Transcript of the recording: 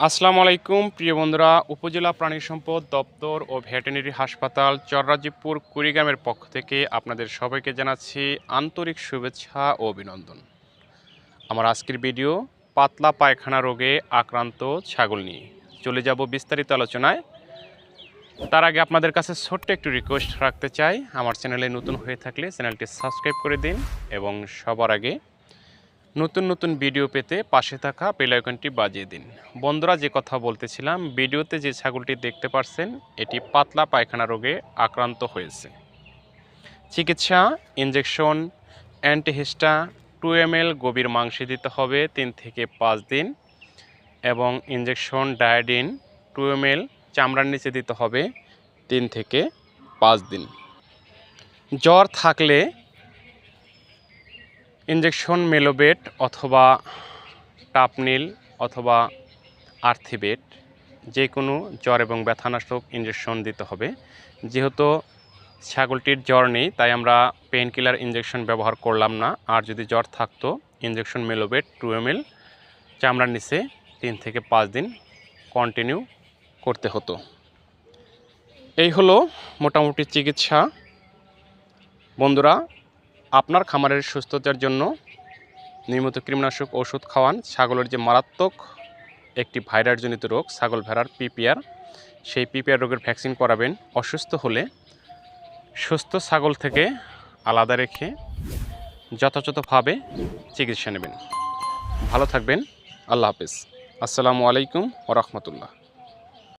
আসসালামু আলাইকুম, প্রিয় বন্ধুরা। উপজেলা প্রাণী সম্পদ দপ্তর ও ভেটেরিনারি হাসপাতাল চররাজীবপুর কুড়িগ্রামের পক্ষ থেকে আপনাদের সবাইকে জানাচ্ছি আন্তরিক শুভেচ্ছা ও অভিনন্দন। আমার আজকের ভিডিও, পাতলা পায়খানা রোগে আক্রান্ত ছাগল নিয়ে। চলে যাব বিস্তারিত আলোচনায়। তার আগে আপনাদের কাছে ছোট্ট একটু রিকোয়েস্ট রাখতে চাই। আমার চ্যানেলে নতুন হয়ে থাকলে চ্যানেলটি সাবস্ক্রাইব করে দিন এবং সবার আগে নতুন নতুন ভিডিও পেতে পাশে থাকা বেল আইকনটি বাজিয়ে দিন। বন্ধুরা, যে কথা বলতেছিলাম, ভিডিওতে যে ছাগলটি দেখতে পারছেন, এটি পাতলা পায়খানা রোগে আক্রান্ত হয়েছে। চিকিৎসা ইনজেকশন অ্যান্টিহিস্টা টু এম এল গভীর মাংসে দিতে হবে তিন থেকে পাঁচ দিন এবং ইনজেকশন ডায়োডিন টু এম এল চামড়ার নিচে দিতে হবে তিন থেকে পাঁচ দিন। জ্বর থাকলে ইনজেকশন মেলোবেট অথবা টাপনিল অথবা আর্থিবেট যে কোনো জ্বর এবং ব্যথানাশক ইনজেকশন দিতে হবে। যেহেতু ছাগলটির জ্বর নেই, তাই আমরা পেন কিলার ইনজেকশন ব্যবহার করলাম না। আর যদি জ্বর থাকতো ইনজেকশন মেলোবেট টু এম এল চামড়ার নিচে তিন থেকে পাঁচ দিন কন্টিনিউ করতে হতো। এই হলো মোটামুটি চিকিৎসা। বন্ধুরা আপনার খামারের সুস্থতার জন্য নিয়মিত কীটনাশক ওষুধ খাওয়ান। ছাগলের যে মারাত্মক একটি ভাইরাসজনিত রোগ, ছাগল ভেড়ার পিপিআর, সেই পিপিআর রোগের ভ্যাকসিন করাবেন। অসুস্থ হলে সুস্থ ছাগল থেকে আলাদা রেখে যথাযথভাবে চিকিৎসা নেবেন। ভালো থাকবেন। আল্লাহ হাফিজ। আসসালামু আলাইকুম ও রহমতুল্লাহ।